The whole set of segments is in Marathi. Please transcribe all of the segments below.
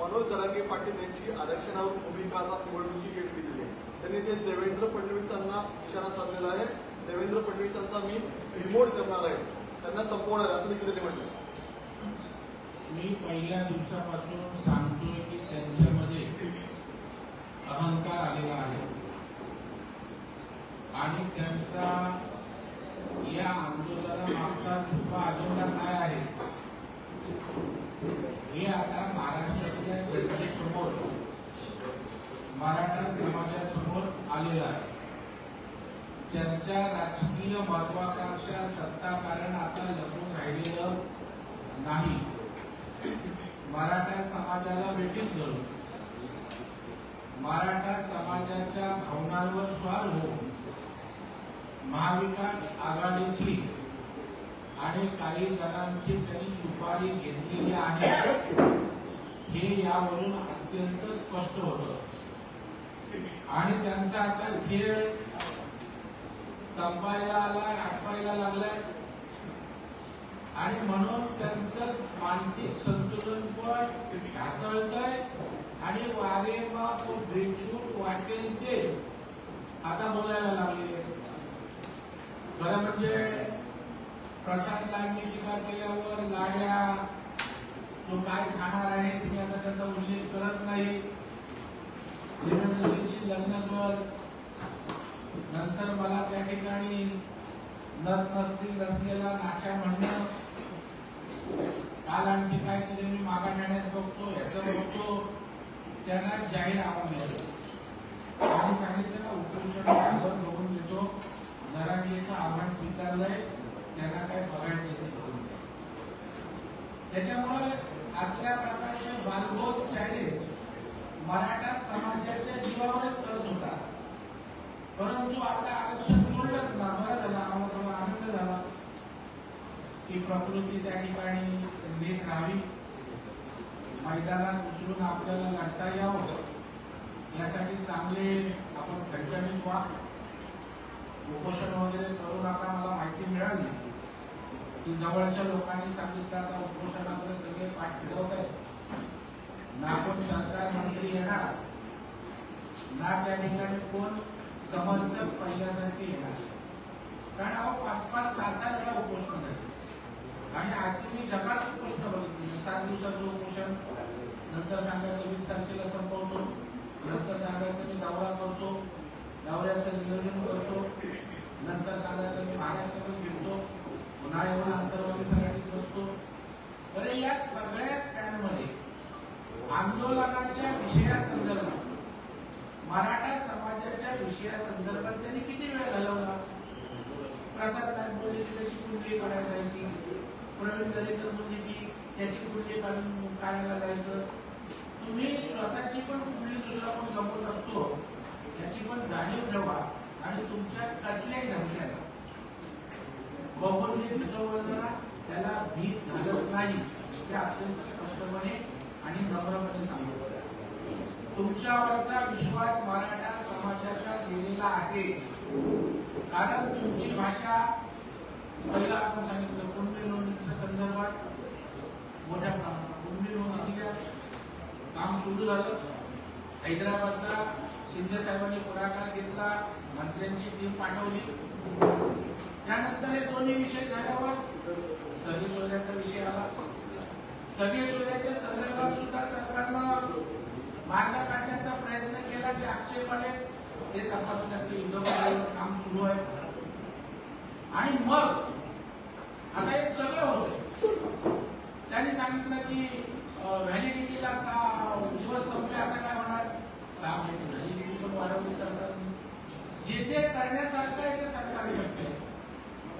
मनोज जरांगे पाटील यांची आरक्षणावर भूमिका आता निवडणुकी आहे. त्यांनी जे देवेंद्र फडणवीसांना इशारा साधलेला आहे देवेंद्र फडणवीसांचा मी रिमोट करणार आहे. त्यांना संपवणार आहे असं देखील त्यांनी म्हटलं. मी पहिल्या दिवसापासून सांगतोय की त्यांच्यामध्ये अहंकार आलेला आहे. आणि त्यांचा या आंदोलनामागचा छुपा अजेंडा काय आहे? हे आता महाराष्ट्रातल्या जनतेसमोर मराठा समाजासमोर आलेलं आहे. त्यांच्या राजकीय महत्वाकांक्षा सत्ता कारण आता लपून राहिलेलं नाही मराठा समाजाला भेटीत धरून मराठा समाजाच्या भावनांवर स्वार होऊन महाविकास आघाडीची आणि काही जणांची त्यांनी सुपारी घेतलेली आहे. हे यावरून अत्यंत स्पष्ट होत. आणि त्यांचा आता खेळ संपायला आलाय आटवायला लागलाय. आणि म्हणून त्यांचं मानसिक संतुलन पण ढासळतंय आणि वारे तो बेछूट वाटेल ते आता बोलायला लागलेले. खरं म्हणजे प्रसाद टीका केल्यावर लाड्या तो काय खाणार आहे मी आता त्याचा उल्लेख करत नाही. देवेंद्रजींशी लग्न कर नंतर मला त्या ठिकाणी नत नसतील नसलेला नाच्या म्हणणं काल आणखी काहीतरी मी मागा नेण्यात बघतो याचं बघतो त्यांना जाहीर आवाज मिळालं. आणि सांगितलं ना उपोषण झालं बघून देतो. जरांगीचं आव्हान स्वीकारलंय त्यांना काय बघायचं ते बघून त्याच्यामुळे आजल्या प्रकारचे बालबोध चॅलेंज मराठा समाजाच्या जीवावरच करत होता. परंतु आता आरक्षण सोडलं ना बरं झालं आम्हाला थोडा आनंद झाला. की प्रकृती त्या ठिकाणी नीट राहावी. मैदानात उतरून आपल्याला लढता यावं. यासाठी चांगले आपण खंडणीत व्हा उपोषण वगैरे करून आता मला माहिती मिळाली. की जवळच्या लोकांनी सांगितलं आता उपोषणाकडे सगळे पाठ फिरवत आहेत. ना कोण सरकार मंत्री येणार ना त्या ठिकाणी कोण समर्थक पहिल्यासारखे येणार. कारण अहो पाच पाच सहा सात वेळा उपोषण झाली. आणि अशी मी जगात उपोषण बघितली. सात दिवसाचं उपोषण नंतर सांगायचं वीस तारखेला संपवतो नंतर सांगायचं मी दौरा करतो दौऱ्याचं नियोजन करतो नंतर सांगायचं मी महाराष्ट्रातून फिरतो पुन्हा येऊन अंतर्वादी संघटनेत बसतो बरे या सगळ्या स्टँडमध्ये आंदोलनाच्या विषयासंदर्भात मराठा समाजाच्या विषयासंदर्भात त्यांनी किती वेळ घालवला प्रसाद नागपूरची त्याची कुंडली काढायला जायची प्रवीण दरेकर बोलली की त्याची कुंडली कार्याला जायचं तुम्ही स्वतःची पण कुठली दुसरा पण संपत असतो याची पण जाणीव ठेवा आणि तुमच्या कसल्याही धमक्याला. बहुमूल्य पितळवळणारा त्याला भीत घालत नाही ते अत्यंत स्पष्टपणे आणि नम्रपणे सांगतो तुमच्यावरचा विश्वास मराठा समाजाचा गेलेला आहे. कारण तुमची भाषा पहिला आपण सांगितलं कुणबी नोंदीच्या संदर्भात? मोठ्या प्रमाणात. काम सुरू झालं. हैदराबादला शिंदे साहेबांनी पुढाकार घेतला मंत्र्यांची टीम पाठवली. त्यानंतर हे दोन्ही विषय झाल्यावर सगळे सोयऱ्याचा विषय आला. सगळे सोयऱ्याच्या संदर्भात सुद्धा सरकारनं मार्ग काढण्याचा प्रयत्न केला जे आक्षेप आले ते तपासण्याचं युद्ध काम सुरू आहे. आणि मग आता हे सगळं होतंय. त्यांनी सांगितलं की व्हॅलिडिटीला सहा दिवस संपले आता काय होणार? सहा महिने. व्हॅलिडिटी पण वाढवली सरकारने जे जे करण्यासारखं आहे ते सरकार करते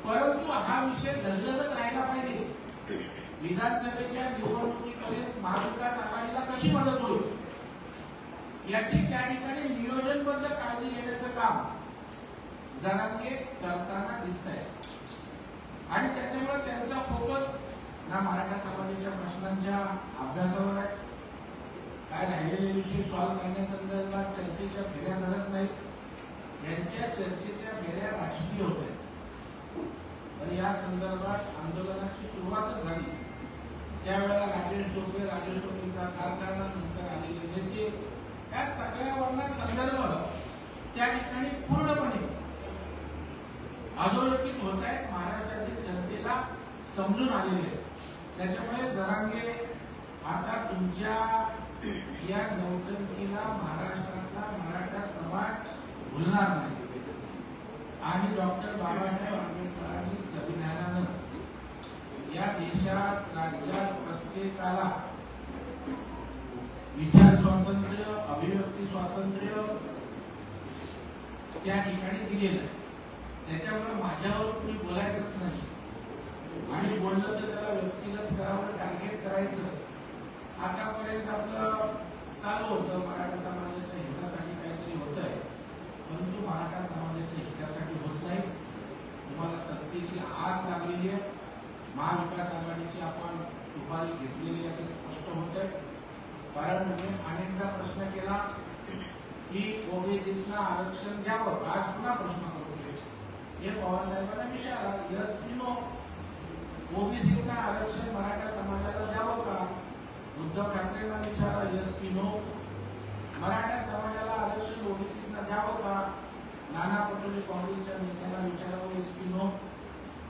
परंतु हा विषय धजलत राहिला पाहिजे. विधानसभेच्या निवडणुकीमध्ये महाविकास आघाडीला कशी मदत होईल? याची त्या ठिकाणी नियोजनबद्ध काळजी घेण्याचं काम जरांगे करताना दिसत आहे आणि त्याच्यामुळे त्यांचा फोकस ना मराठा समाजाच्या प्रश्नांच्या अभ्यासावर आहे. काय राहिलेले विषय सॉल्व्ह करण्यासंदर्भात चर्चेच्या फेऱ्या झाल्यात नाही यांच्या चर्चेच्या फेऱ्या राजकीय होत आहेत तर या संदर्भात आंदोलनाची सुरुवातच झाली. त्यावेळेला राजेश टोपे राजेश टोपेचा कारखाना नंतर आलेले नेते. या सगळ्यावरला संदर्भ त्या ठिकाणी पूर्णपणे अधोरेखित होत आहेत. महाराष्ट्रातील जनतेला समजून आलेले आहेत. त्याच्यामुळे जरांगे आता तुमच्या या नौटंकीला महाराष्ट्रातला मराठा समाज भुलणार नाही. आणि डॉक्टर बाबासाहेब आंबेडकरांनी संविधानानं या देशात राज्यात प्रत्येकाला विचार स्वातंत्र्य अभिव्यक्ती स्वातंत्र्य त्या ठिकाणी दिलेलं आहे. त्याच्यामुळे माझ्यावर तुम्ही बोलायचंच नाही. आणि बोललं तर त्याला व्यक्तिगत स्तरावर टार्गेट करायचं. आतापर्यंत आपलं चालू होतं मराठा समाजाच्या हितासाठी काहीतरी होत आहे परंतु मराठा समाजाच्या हितासाठी होत नाही. तुम्हाला सत्तेची आस लागलेली आहे. महाविकास आघाडीची आपण सुपारी घेतलेली आहे ते स्पष्ट होत आहे कारण मी अनेकदा प्रश्न केला की ओबीसीला आरक्षण द्यावं आज पुन्हा प्रश्न करतोय. हे पवार साहेबांना विचारा यस की नो? ओबीसीला आरक्षण मराठा समाजाला द्यावं का? उद्धव ठाकरेंना विचारा यस की नो मराठा समाजाला आरक्षण ओबीसीला द्यावं का? नाना पटोले काँग्रेसच्या नेत्याला विचारावं यस की नो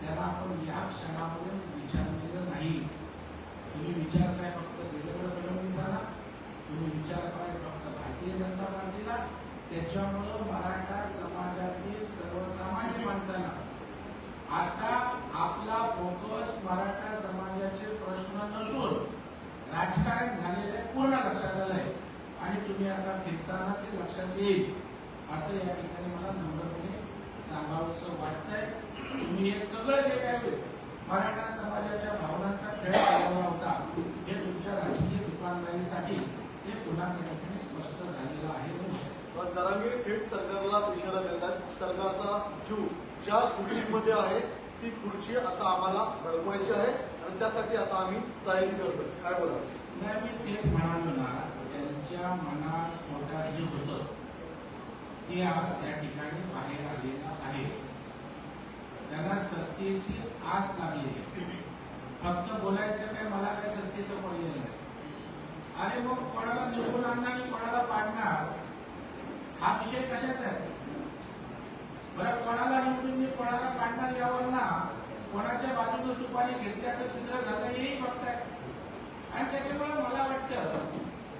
त्याला आपण या क्षणापर्यंत विचारलेलं नाही. तुम्ही विचार काय फक्त देवेंद्र फडणवीसाला? तुम्ही विचार काय फक्त भारतीय जनता पार्टीला? त्याच्यामुळं मराठा समाजातील सर्वसामान्य माणसाला आता आपला फोकस मराठा समाजाचे प्रश्न नसून राजकारण झालेलं आहे पूर्ण लक्षात आलंय आणि तुम्ही आता फिरताना ते लक्षात येईल असं या ठिकाणी मला नम्रपणे सांगावंसं वाटतंय. तुम्ही हे सगळं जे काय मराठा समाजाच्या भावनांचा खेळ चालवला होता हे तुमच्या राजकीय दुकानदारीसाठी हे पुन्हा त्या ठिकाणी स्पष्ट झालेलं आहे पण जरांगे थेट सरकारला इशारा देतात सरकारचा जीव ज्या खुर्चीमध्ये आहे ती खुर्ची आता आम्हाला घडवायची आहे आणि त्यासाठी आता आम्ही तयारी करतो काय बोला नाही मी तेच म्हणालो ना त्यांच्या मनात पोटात जे होतं. ते आज त्या ठिकाणी बाहेर आलेलं आहे. त्यांना सत्तेची आस लागली आहे. फक्त बोलायचं काय मला काय सत्तेचं पडलेलं नाही. अरे मग कोणाला निवडून आणणार आणि कोणाला पाडणार? हा विषय कशाचा आहे? बरं कोणाला निवडून मी कोणाला पाडणार यावर ना? कोणाच्या बाजूने सुपारी घेतल्याचं चित्र झालं हेही बघताय. आणि त्याच्यामुळे मला वाटतं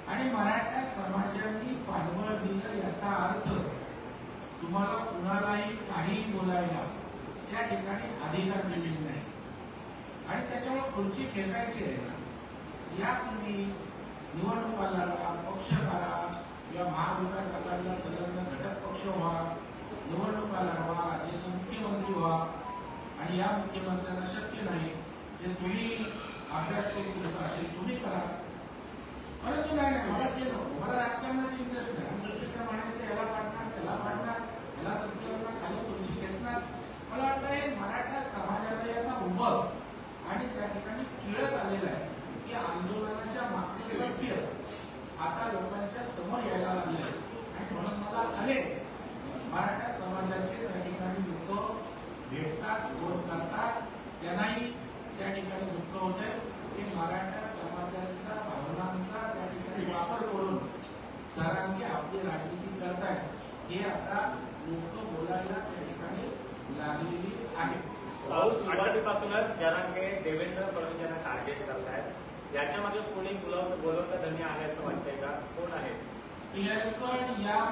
आणि मराठा समाजाने पाठबळ दिलं याचा अर्थ तुम्हाला कुणालाही काही बोलायला त्या ठिकाणी अधिकार दिलेला नाही. आणि त्याच्यामुळे खुर्ची खेचायची आहे ना? या तुम्ही निवडणूक लढा पक्ष करा किंवा महाविकास आघाडीला संलग्न घटक पक्ष व्हा. निवडणुका लढवा राज्याचे मुख्यमंत्री व्हा आणि या मुख्यमंत्र्यांना शक्य नाही ते तुम्ही अभ्यास करून असेल तुम्ही करा. परंतु नाही नाही मला ते नको. मला राजकारणात इंटरेस्ट नाही. आणि दुसरीकडे म्हणायचं याला पाडणार त्याला पाडणार याला सत्तेवरला खाली खुर्ची खेचणार. मला वाटतं हे मराठा समाजाला आता उभं आणि त्या ठिकाणी किळस आलेलं आहे की आंदोलनाच्या मागचं सत्य आता लोकांच्या समोर यायला लागले आणि म्हणून मला अनेक मराठा समाजाचे त्या ठिकाणी लोक भेटतात फोन करतात त्यांनाही त्या ठिकाणी दुःख होत आहे की मराठा समाजाचा भावनांचा त्या ठिकाणी वापर करून सरांनी आपली राजनीती करतायत हे आता लोक बोलायला त्या ठिकाणी लागलेली आहे भाऊ सुरुवातीपासूनच जरांगे देवेंद्र फडणवीस यांना टार्गेट करतायत याच्या मागे कोणी बोलव बोलवता धनी आहे असं वाटतंय का? कोण आहे? क्लिअरकट या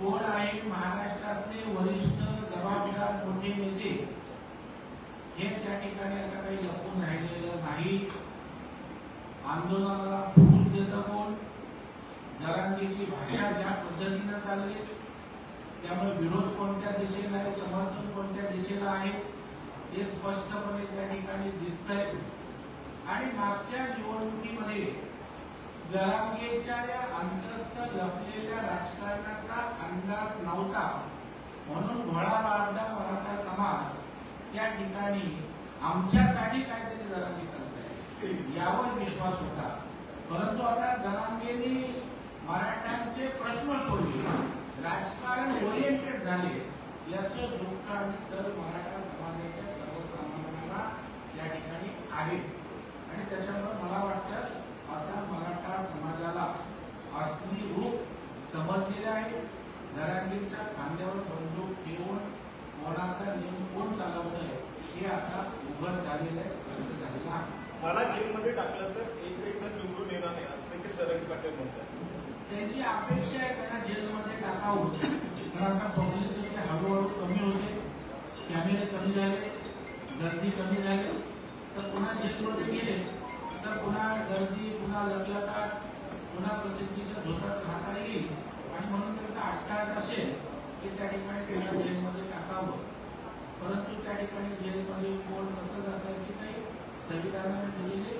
कोण आहे? महाराष्ट्रातले वरिष्ठ जबाबदार मोठे नेते. हे त्या ठिकाणी आता काही लपून राहिलेलं नाही. आंदोलनाला फूस देतं कोण? जरांगीची भाषा ज्या पद्धतीनं चालली त्यामुळे विरोध कोणत्या दिशेला आहे? समर्थन कोणत्या दिशेला आहे? हे स्पष्टपणे त्या ठिकाणी दिसतंय. आणि मागच्या निवडणुकीमध्ये जरांगेच्या या अंतस्थ लपलेल्या राजकारणाचा अंदाज नव्हता. म्हणून भोळा मराठा समाज त्या ठिकाणी आमच्यासाठी काहीतरी जरांगे करताय. यावर विश्वास होता. परंतु आता जरांगेनी मराठ्यांचे प्रश्न सोडले. राजकारण ओरिएंटेड झाले. याचं दुःख आणि सर्व मराठा समाजाच्या सर्वसामान्यांना या ठिकाणी आहे. त्याच्यामुळे मला वाटतं आता मराठा समाजाला असली रूप समजलेले आहे. जरांगीरच्या खांद्यावर बंदूक ठेवून कोणाचा नियम कोण चालवत आहे हे आता उघड झालेलं आहे स्पष्ट झालेलं आहे. मला जेलमध्ये टाकलं तर एक एक जण निवडून येणार नाही असं देखील जरंगे पाटील म्हणतात. त्यांची अपेक्षा आहे त्यांना जेलमध्ये टाकावं. तर आता प्रसिद्धीच्या धोतात येईल आणि म्हणून त्यांचा अट्टास असेल की त्या ठिकाणी त्यांना जेलमध्ये टाकावं परंतु त्या ठिकाणी जेलमध्ये कोण कसं जाता याची काही संविधानाने दिलेले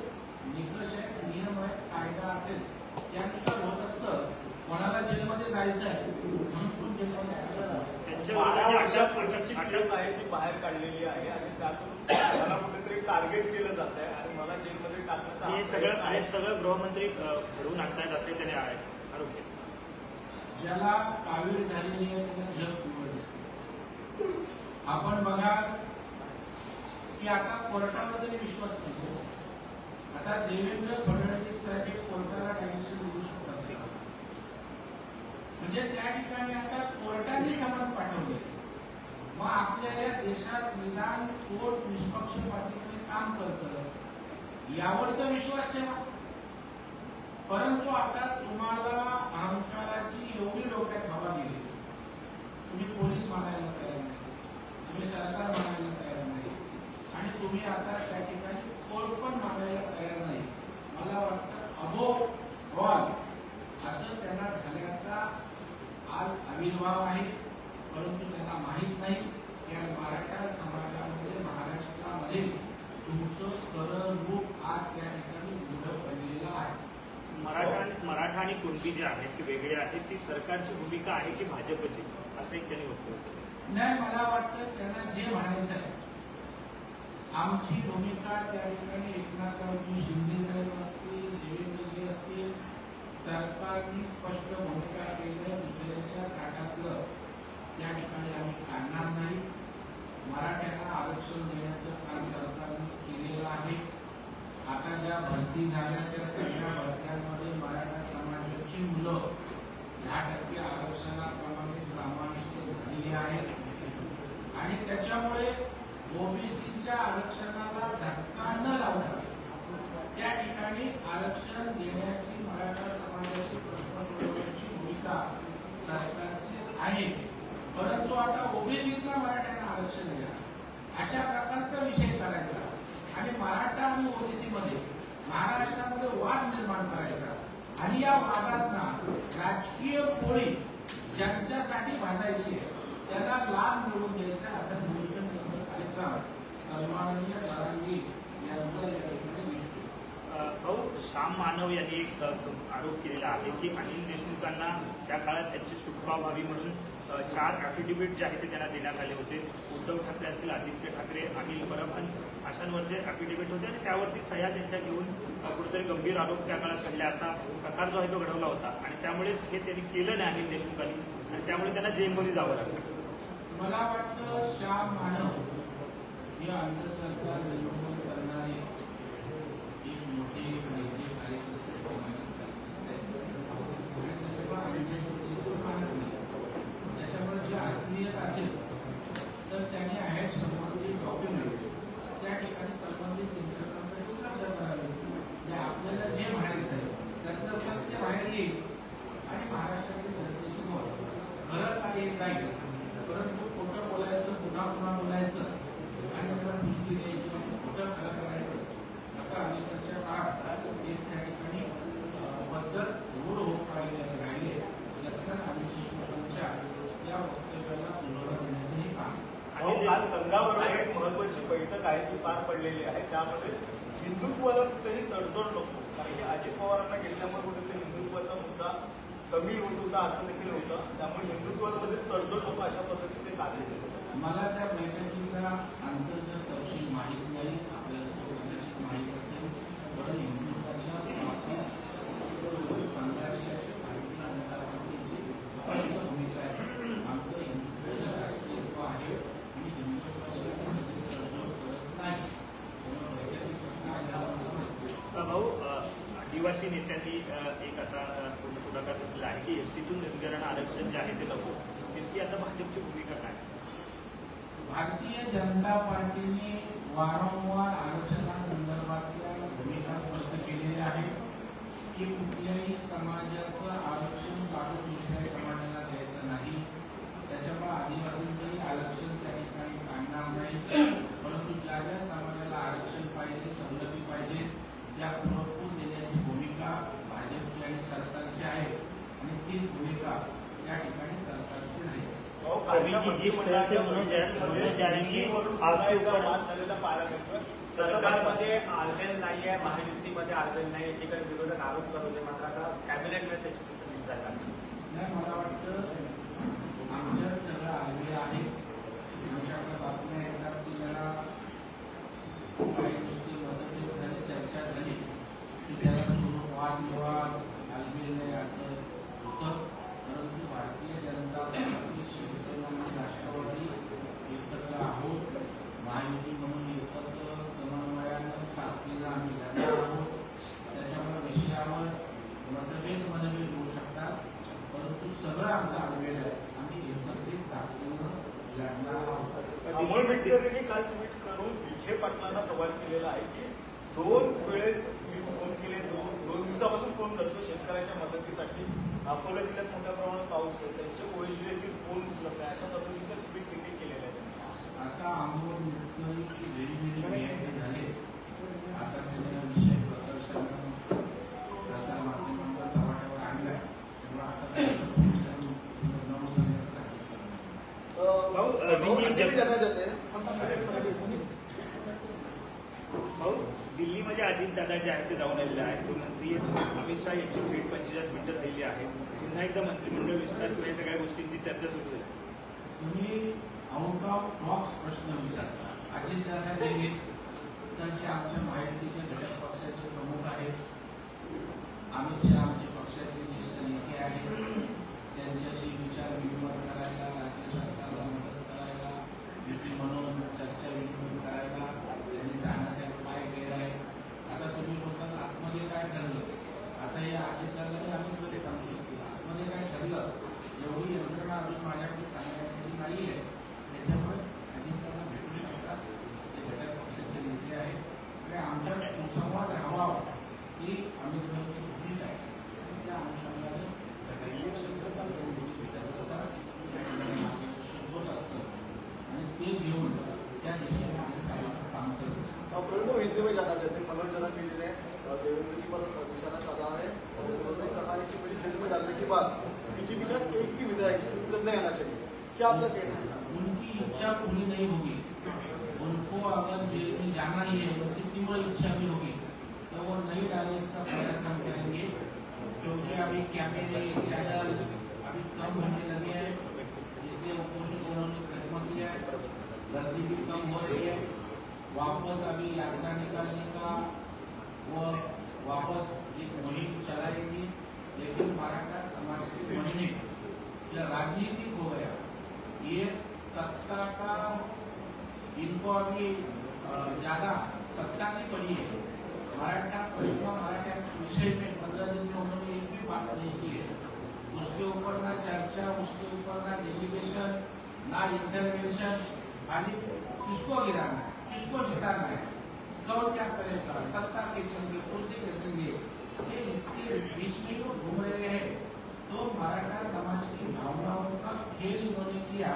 निकष आहेत नियम आहेत कायदा असेल त्यानुसार होत असतं कोणाला जेलमध्ये जायचं आहे म्हणून जेलमध्ये त्यांच्या अटक- आहे ती बाहेर काढलेली आहे आणि त्यातून मला कुठेतरी टार्गेट केलं जात आहे आणि मला जेलमध्ये टाकण्याचं हे सगळं हे सगळं गृहमंत्री घडवून आणतायत असे त्याने आहे- ज्याला कावीळ झालेली आहे त्याला जग पिवळ दिसते आपण बघा की आता कोर्टामध्ये विश्वास नाही आता देवेंद्र फडणवीस साहेब कोर्टाला डायरेक्शन देऊ शकतात. म्हणजे त्या ठिकाणी आता कोर्टाने समाज पाठवले. मग आपल्या या देशात निदान कोर्ट निष्पक्षपातीपणे काम करत यावर तर विश्वास ठेवा. परंतु आता तुम्हाला अहंकाराची एवढी डोक्यात हवा गेली. तुम्ही पोलीस मानायला तयार नाही. तुम्ही सरकार मानायला तयार नाही. आणि तुम्ही आता त्या ठिकाणी कोर्ट पण मागायला तयार नाही मला वाटतं अबो ऑल असं त्यांना झाल्याचा आज आविर्भाव आहे परंतु त्यांना माहीत नाही की आज मराठा समाजामध्ये महाराष्ट्रामध्ये तुमचं करण रूप आज त्या ठिकाणी पुढं पडलेलं आहे मराठा मराठा आणि कुणबी जे आहेत ते वेगळे आहेत ती सरकारची भूमिका आहे की भाजपची त्यांनी वक्तव्य केलं नाही मला वाटतं त्यांना जे म्हणायचं आहे आमची भूमिका त्या ठिकाणी एकनाथरावजी शिंदे साहेब असतील देवेंद्रजी असतील सरकारनी स्पष्ट भूमिका केली दुसऱ्याच्या ताटातलं त्या ठिकाणी आम्ही काढणार नाही. मराठ्यांना आरक्षण देण्याचं काम सरकारने केलेलं आहे. आता ज्या भरती झाल्या त्या सगळ्या भरत्यांमध्ये मराठा समाजाची मुलं दहा टक्के आरक्षणाप्रमाणे समाविष्ट झालेली आहे. आणि त्याच्यामुळे ओबीसीच्या आरक्षणाला धक्का न लावता त्या ठिकाणी आरक्षण देण्याची मराठा समाजाची प्रश्न सोडवण्याची भूमिका सरकारची आहे. परंतु आता ओबीसीतला मराठ्यांना आरक्षण द्या अशा प्रकारचा विषय करायचा. आणि मराठा आणि ओबीसी मध्ये महाराष्ट्रामध्ये वाद निर्माण करायचा. आणि या वादांना राजकीय पोळी ज्यांच्यासाठी भाजायची आहे त्याला लाभ मिळवून द्यायचा असा नियोजन कार्यक्रम सन्माननीय दारांगी यांचा या ठिकाणी दिसतो भाऊ श्याम मानव यांनी एक आरोप केलेला आहे की अनिल देशमुखांना त्या काळात त्यांची सुटका व्हावी म्हणून चार ॲफिडेव्हिट जे आहे ते त्यांना देण्यात आले होते. उद्धव ठाकरे असतील आदित्य ठाकरे अनिल परब अशांवरचे ॲफिडेव्हिट होते. आणि त्यावरती सह्या त्यांच्या घेऊन कुठेतरी गंभीर आरोप त्या काळात घडले. असा प्रकार जो आहे तो घडवला होता. आणि त्यामुळेच हे त्यांनी केलं नाही अनिल देशमुखांनी. आणि त्यामुळे त्यांना जेलमध्ये जावं लागलं. मला वाटतं श्याम मानव हे अंधश्रद्धा निर्मूलन करणारे एक मोठे नेते कार्यकर्ते समाजात चालतात. आणि त्याच्यामुळे अंधश्रद्धेवर मानत नाही. त्याच्यामुळे जे असलीयत असेल तर त्याने आहेत संबंधित डॉक्युमेंट त्या ठिकाणी संबंधित यंत्रणांकडे उपलब्ध करावे म्हणजे आपल्याला जे म्हणायचं आहे त्यातलं सत्य बाहेर येईल आणि महाराष्ट्रातील जनतेची मत नाही परंतु खोटं बोलायचं पुन्हा पुन्हा बोलायचं आणि त्याला पुष्टी द्यायची आणि खोटं खरं करायचं असं अलीकडच्या काळात एक त्या ठिकाणी अं, पद्धत रूढ होत राहिले राहिले यातल्या अमित देशमुखांच्या या वक्तव्याला पुनरा देण्याचं हे काम अहो, काल संघाबरोबर एक महत्वाची बैठक आहे ती पार पडलेली आहे. त्यामध्ये हिंदुत्वाला कुठेही तडजोड नको. कारण की अजित पवारांना घेतल्यामुळे कुठेतरी हिंदुत्वाचा मुद्दा कमी सुद्धा असं देखील होतं. त्यामुळे हिंदुत्वामध्ये तडजोड नको अशा पद्धतीचे कार्य मला त्या बैठकीचा अंतर्गत तपशील माहीत नाही. आपल्याला कदाचित माहीत असेल. पण हिंदुत्वाच्या संघाची स्पष्ट भूमिका आहे. आमचं आहे नाही. भाऊ आदिवासी नेत्यांनी की एस टीतून की आरक्षण जे आहे ते नको. नेमकी आता भाजपची भूमिका काय? भारतीय जनता पार्टीने वारंवार आरक्षणासंदर्भातल्या भूमिका स्पष्ट केलेल्या आहेत की कुठल्याही समाजाचं आरक्षण काढून दुसऱ्या समाजाला द्यायचं नाही. त्याच्यामुळे आदिवासींचंही आरक्षण त्या ठिकाणी काढणार नाही. परंतु ज्या ज्या समाजाला आरक्षण पाहिजे सवलती पाहिजे त्या पुरवून देण्याची भूमिका भाजपची आणि सरकारची आहे. आणि तीच भूमिका त्या ठिकाणी सरकारची नाही. सरकारमध्ये आलबेल नाहीये महायुतीमध्ये आलबेल नाही एकीकडे विरोधक आरोप करत होते मात्र आता कॅबिनेटमध्ये त्याची चित्र आहे नाही मला वाटतं आमच्यात सगळं आलेलं आहे. आमच्याकडे महायुती म्हणून एकत्र समन्वयानं ताकदीला आम्ही लढणार आहोत त्याच्यामुळे विषयावर मतभेद मनभेद होऊ शकतात परंतु सगळं आमचा आलबेल आहे. आम्ही एकत्रित ताकदीनं लढणार आहोत. अमोल मिटकरींनी काल ट्विट करून विखे पाटलांना सवाल केलेला आहे की दोन वेळेस मी फोन केले दोन दोन दिवसापासून फोन करतो शेतकऱ्याच्या मदतीसाठी. अकोला जिल्ह्यात मोठ्या प्रमाणात पाऊस आहे. त्यांचे ओएसडी फोन उचलत नाही. अशा पद्धतीचं ट्विट देखील केलेलं आहे त्यांनी. आता व्हेरी बिहाइंड झाले आता त्याने विषय प्रदर्शन प्रसार माध्यमांवर चव्हाट्यावर आणलाय. त्यामुळे आता दिल्लीमध्ये अजितदादा जे आहेत ते जाऊन आलेले आहेत. गृहमंत्री अमित शहा यांची भेट पंचेचाळीस मिनिटं झालेली आहे. पुन्हा एकदा मंत्रिमंडळ विस्तार किंवा या सगळ्या गोष्टींची चर्चा सुरू आहे तुम्ही आउट ऑफ बॉक्स प्रश्न विचारता अजित दादा दिल्लीत त्यांचे आमच्या माहितीचे घटक पक्षाचे प्रमुख आहेत. अमित शहा आमचे पक्षाचे में जाना चाहते हैं मनोज जनक जी ने देवेंद्र जी पर निशाना साधा है, और उन्होंने कहा, है कि मुझे जेल में डालने के बाद बीजेपी का एक भी विधायक उत्तर नहीं आना चाहिए। क्या आपका कहना है? उनकी इच्छा पूरी नहीं होगी। उनको अगर जेल में जाना ही है, उनकी तीव्र इच्छा भी होगी तो वो नहीं डाले इसका प्रयास हम करेंगे। क्योंकि अभी कैमरे चैनल अभी कम होने लगे हैं, इसलिए उन्होंने खत्म किया है। गर्दी भी कम हो रही है। वापस अभी यात्रा निकालने का वो वापस एक मुहिम चलाएँगे लेकिन मराठा समाज के मन में यह राजनीतिक हो गया, ये सत्ता का इनको अभी ज़्यादा सत्ता नहीं पड़ी है। मराठा प्रश्न मराठा विषय में पंद्रह दिन में उन्होंने एक भी बात नहीं की है। उसके ऊपर ना चर्चा, उसके ऊपर ना डेलीगेशन ना इंटरवेंशन खाली किसको गिराना है? किसको जिताना है? कौन क्या करेगा? सत्ता के चंगे कुर्सी के संगे। ये इसके बीच में जो घूम रहे हैं? तो मराठा समाज की भावनाओं का खेल इन्होंने किया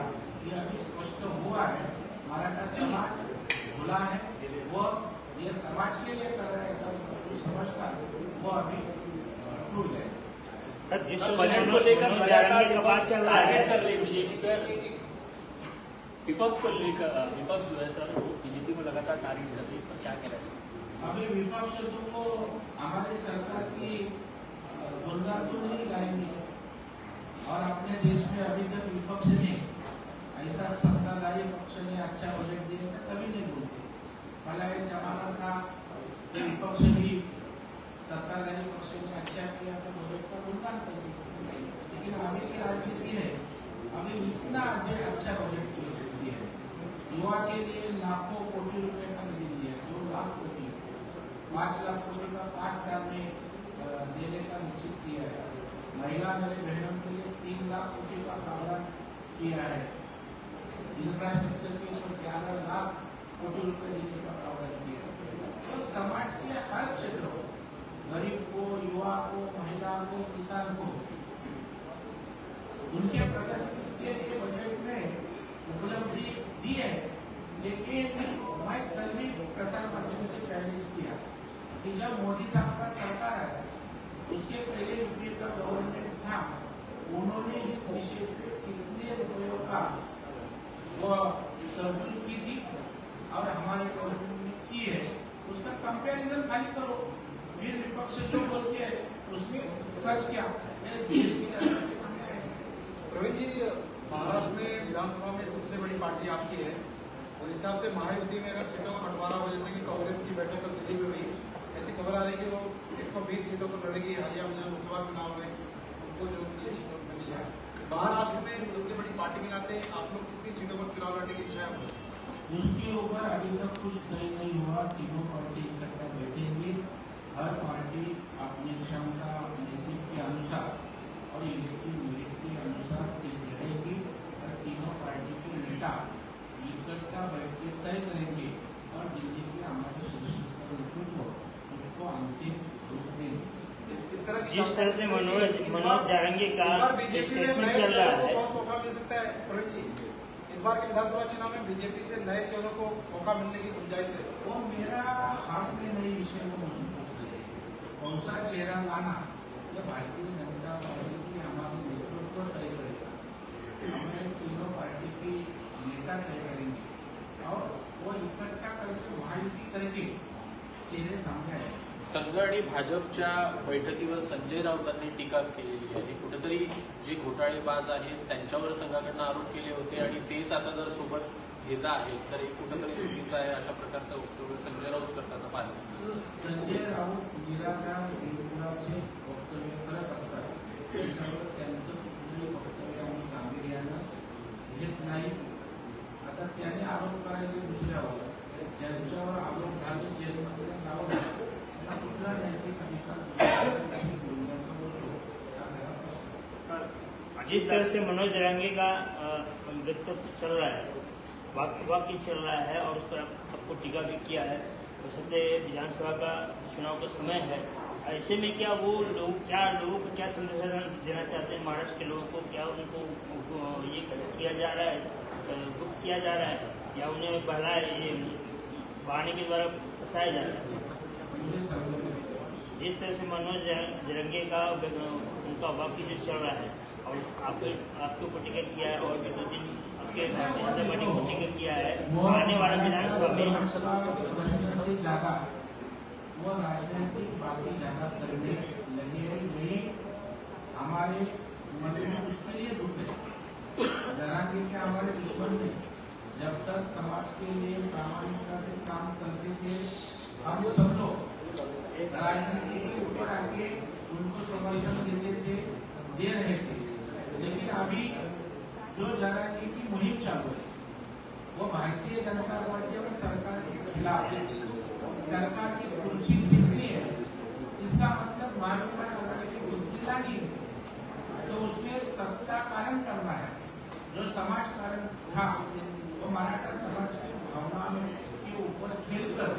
ये अभी स्पष्ट हुआ है। मराठा समाज भुला है। वो ये समाज के लिए कर रहे हैं सब जो समझता वो अभी टूट गए जिस बजट को लेकर लगातार के विपक्ष टारगेट कर रही बीजेपी को विपक्ष को लेकर विपक्ष जो है सर वो को लगातार टारगेट कर इस पर क्या कह रहे अभी विपक्ष तो वो हमारे सरकार की गुणगान तो नहीं गाएँगे। और अपने देश में अभी तक विपक्ष ने ऐसा सत्ताधारी पक्ष ने अच्छा बजट दिया, ऐसा कभी नहीं बोलते। पहला एक जमाना था कि विपक्ष भी सत्ताधारी पक्ष ने अच्छा किया तो बजट का गुणगान कर दिया। लेकिन अभी की राजनीति है, अभी इतना अच्छा बजट दिया है। युवा के लिए लाखों कोटि रुपए का निधि दिया है दो लाख कोटि पाँच लाख कोटि का पाँच साल में अ, देने का निश्चित किया है महिला मेरे बहनों के लिए तीन लाख कोटी का प्रावधान किया है। इंफ्रास्ट्रक्चर के ऊपर ग्यारह लाख कोटी रुपए देने का प्रावधान किया तो समाज के हर क्षेत्र को गरीब को, युवा को, महिला को, किसान को, उनके प्रगति के लिए बजट में उपलब्धि दी है। लेकिन मैं कल भी प्रसार माध्यम से चैलेंज किया कि जब मोदी साहब का सरकार है उसके पहले यूपीए का गवर्नमेंट था उन्होंने इस विषय पे कितने रुपयों का वो तरफुल की थी और हमारे गवर्नमेंट ने की है उसका कंपैरिजन खाली करो फिर विपक्ष जो बोलते हैं उसमें सच क्या मेरे देश की जनता के सामने आएगा प्रवीण जी महाराष्ट्र में विधानसभा में सबसे बड़ी पार्टी आपकी है और इस हिसाब से महायुति में अगर सीटों का बंटवारा हो जैसे कि कांग्रेस की बैठक कल दिल्ली में हुई। ऐसी खबर आ रही है कि वो 120 सीटों पर लड़ेगी, हालिया में लोकसभा चुनाव में उनको जो मिली है। महाराष्ट्र में सबसे बड़ी पार्टी के नाते आप लोग कितनी सीटों पर चुनाव लड़ने की इच्छा है? उसके ऊपर अभी तक कुछ तय नहीं हुआ, तीनों पार्टी इकट्ठा बैठेंगी। हर पार्टी अपनी क्षमता, अपनी सीट के अनुसार और इलेक्टिव मेरिट के अनुसार सीट लड़ेगी। और तीनों पार्टी के नेता बैठ तय करेंगे और दिल्ली हमारे नेतृत्व उसको अंतिम रूप देंगे। इस, तरह जिस तरह से मनोज मनोज बार- जारंगी का बीजेपी में स्टेटमेंट नए चल रहा चेहरों को है। बहुत मौका मिल सकता है। प्रवीण जी इस बार के विधानसभा चुनाव में बीजेपी से नए चेहरों को मौका मिलने की गुंजाइश है। वो मेरा हाथ में नहीं विषय को मुझे पूछ रहे कौन सा चेहरा लाना? ये भारतीय जनता पार्टी की हमारी नेतृत्व तय करेगा। हमें तीनों पार्टी की नेता तय सामने आएंगे संघ आणि भाजपच्या बैठकीवर संजय राऊतांनी टीका केलेली आहे. कुठेतरी जे घोटाळेबाज आहेत त्यांच्यावर संघाकडनं आरोप केले होते आणि तेच आता जर सोबत घेत आहेत तर हे कुठेतरी चुकीचं आहे अशा प्रकारचं वक्तव्य संजय राऊत करताना पाहिलं संजय राऊत निराधार निर्गुणाचे वक्तव्य करत असतात. त्याच्यावर त्यांचं कुठलंही वक्तव्य आम्ही गांभीर्यानं घेत नाही. आता त्याने आरोप करायचे दुसऱ्यावर जिस तरह से मनोज जारंगी का वक्तव्य चल रहा है वाक्य वाक्य चल रहा है और उस पर आपको टीका भी किया है। वैसे विधानसभा का चुनाव का समय है। ऐसे में क्या वो लोग, क्या लोगों को क्या संदेश देना चाहते हैं? महाराष्ट्र के लोगों को क्या उनको ये किया जा रहा है गुप्त किया जा रहा है या उन्हें बहला ये बहाने के द्वारा फंसाया जा रहा है। में जिस तरह से मनोज जर- जरंगे का उनका वाक्य जो चल रहा है और आपके आपके ऊपर टिकट किया है और भी दो दिन आपके भारतीय जनता पार्टी को टिकट किया है आने वाला विधानसभा में वो राजनीतिक बातें ज़्यादा करने लगे हैं। यही हमारे मन में उसके लिए दुख है। जरा के क्या हमारे दुश्मन ने जब तक समाज के लिए प्रामाणिकता से काम करते थे हम सब लोग राजनीति के ऊपर आके उनको समर्थन देते थे, दे रहे थे। लेकिन अभी जो जरांगी की मुहिम चालू है, वो भारतीय जनता पार्टी और सरकार के खिलाफ सरकार की कुर्सी खींचनी है? इसका मतलब भाजपा सरकार की कुर्सी लानी है। तो उसमें सत्ता कारण करना है। जो समाज कारण था मराठा समाज भावना के ऊपर खेलकर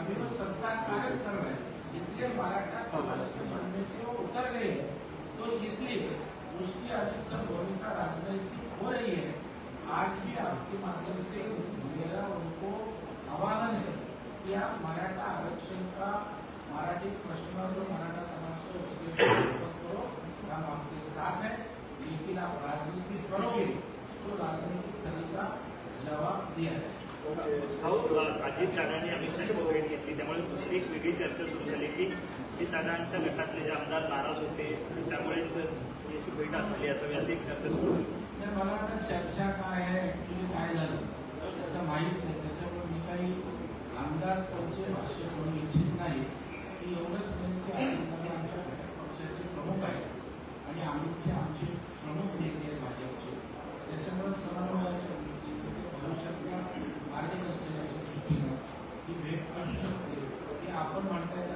अभी वो सत्ता कारण कर रहे हैं। इसलिए मराठा समाज के मन में से वो उतर गए हैं। तो इसलिए उसकी अभी सब भूमिका राजनीतिक हो रही है। आज भी आपके माध्यम से मेरा उनको आह्वान है कि आप मराठा आरक्षण का मराठी प्रश्न जो मराठा समाज को उसके करो। हम आपके साथ हैं, लेकिन आप राजनीति करोगे हो आहे अजित दादांनी अमित शहाची भेट घेतली. त्यामुळे दुसरी एक वेगळी चर्चा सुरू झाली की ते दादांच्या गटातले जे आमदार नाराज होते त्यामुळेच याची म्हणजे भेट झाली असावी अशी एक चर्चा सुरू झाली. मला चर्चा काय आहे ॲक्च्युली काय झालं? त्याचं माहीत नाही. त्याच्यामुळे मी काही आमदार पक्षे भाष्य करू इच्छित नाही. की एवढंच म्हणजे आमच्या पक्षाचे प्रमुख आहेत. आणि आमचे आमचे प्रमुख नेते आहेत भाजपचे. त्याच्यामुळे समन्वयाच्या दृष्टीने भविष्यात कार्यकर्त्यांच्या दृष्टीनं ही भेट असू शकते. हे आपण म्हणताय